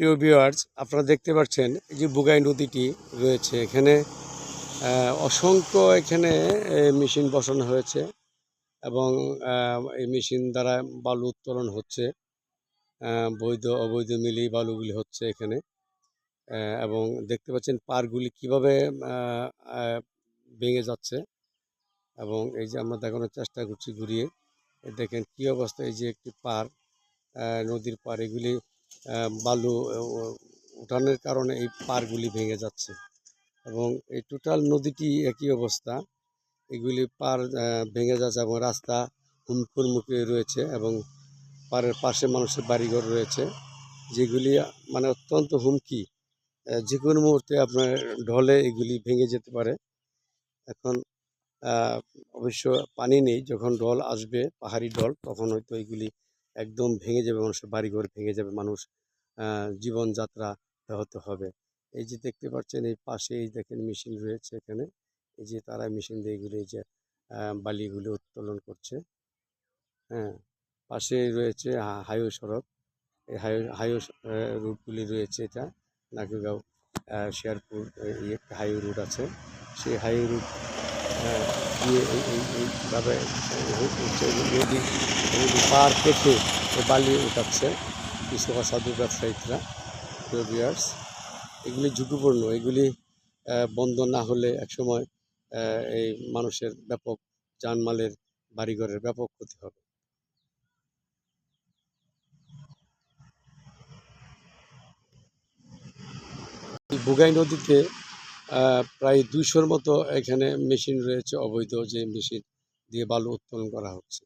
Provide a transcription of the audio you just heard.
প্রিয় ভিউয়ার্স আপনারা দেখতে পাচ্ছেন এই যে বুগাই নদীটি রয়েছে। এখানে অসংখ্য এখানে মেশিন বসানো হয়েছে এবং এই মেশিন দ্বারা বালু উত্তোলন হচ্ছে। বৈধ, অবৈধ মিলিয়ে বালুগুলি হচ্ছে এখানে। এবং দেখতে পাচ্ছেন পারগুলি কীভাবে ভেঙে যাচ্ছে। এবং এই যে আমরা দেখানোর চেষ্টা করছি ঘুরিয়ে দেখেন কি অবস্থা। এই যে একটি পার নদীর পার, এগুলি বালু উঠানের কারণে এই পারগুলি ভেঙে যাচ্ছে। এবং এই টোটাল নদীটি একই অবস্থা। এগুলি পার ভেঙে যাচ্ছে এবং রাস্তা হুমকুর মুখে রয়েছে এবং পাড়ের পাশে মানুষের বাড়িঘর রয়েছে। যেগুলি মানে অত্যন্ত হুমকি। যে কোনো মুহূর্তে আপনার ঢলে এগুলি ভেঙে যেতে পারে। এখন অবশ্য পানি নেই। যখন ঢল আসবে, পাহাড়ি ঢল, তখন হয়তো এগুলি একদম ভেঙে যাবে, মানুষের বাড়িঘর ভেঙে যাবে, মানুষ জীবনযাত্রা ব্যাহত হবে। এই যে দেখতে পাচ্ছেন, এই পাশে এই দেখেন মেশিন রয়েছে এখানে। এই যে তারা মেশিন দিয়ে এগুলি এই যে বালিগুলো উত্তোলন করছে। হ্যাঁ পাশে রয়েছে হাইওয়ে সড়ক। এই হাইওয়ে হাইওয়ে রুটগুলি রয়েছে এটা। নাকিগাঁও শেয়ারপুর হাইওয়ে রুট আছে। সেই হাইওয়ে রুট এইভাবে নদী নদী পার এই বালি উঠাচ্ছে কিছু অসাধু ব্যবসায়ীরা বিয়ার্স এগুলি ঝুঁকিপূর্ণ এগুলি বন্ধ না হলে একসময় এই মানুষের ব্যাপক জানমালের বাড়িঘরের ব্যাপক ক্ষতি হবে বুগাই নদীতে প্রায় দুশোর মতো এখানে মেশিন রয়েছে অবৈধ যে মেশিন দিয়ে বালু উত্তোলন করা হচ্ছে।